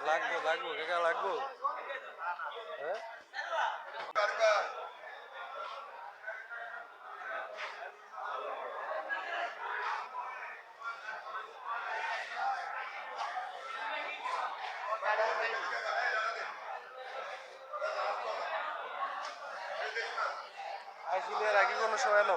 লাগবো লাগবো কাকা লাগবো হ্যাঁ আইসিলে এর আগে কোনো সময় না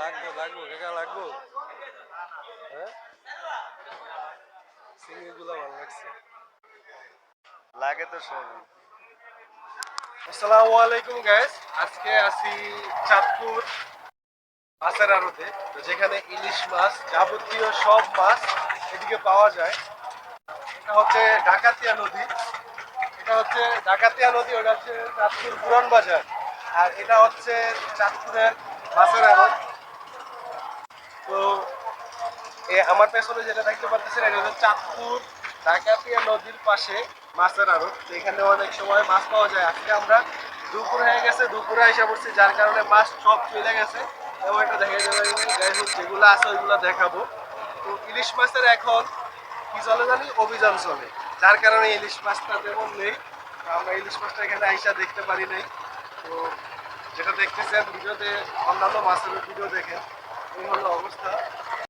লাগবো লাগবো কাকা লাগবো। হ্যাঁ? ভালো লাগছে। লাগে তো সব। আসসালামু আলাইকুম গাইস আজকে আছি চাঁদপুর মাছের আড়তে। তো যেখানে ইলিশ মাছ, যাবতীয় সব মাছ এদিকে পাওয়া যায়। এটা হচ্ছে ডাকাতিয়া নদী। এটা হচ্ছে ডাকাতিয়া নদী, ওটা হচ্ছে চাঁদপুর পুরান বাজার। আর এটা হচ্ছে চাঁদপুরের মাছের আড়ত তো এ আমার পেছনে যেটা দেখতে পাচ্ছেন, এটা হচ্ছে চাঁদপুর ডাকাতিয়া নদীর পাশে মাছের আড়ত এখানে অনেক সময় মাছ পাওয়া যায়। আজকে আমরা দুপুর হয়ে গেছে, দুপুরে এসে পড়ছি, যার কারণে মাছ সব চলে গেছে। এবং এটা দেখা যাবে যেগুলো আছে ওইগুলো দেখাবো। তো ইলিশ মাছের এখন কি চলে জানি? অভিযান চলে। যার কারণে ইলিশ মাছটা তেমন নেই। আমরা ইলিশ মাছটা এখানে আইসা দেখতে পারি নাই। তো যেটা দেখতেছেন, ভিডিওতে অন্যান্য মাছের ভিডিও দেখেন, এই হলো অবস্থা।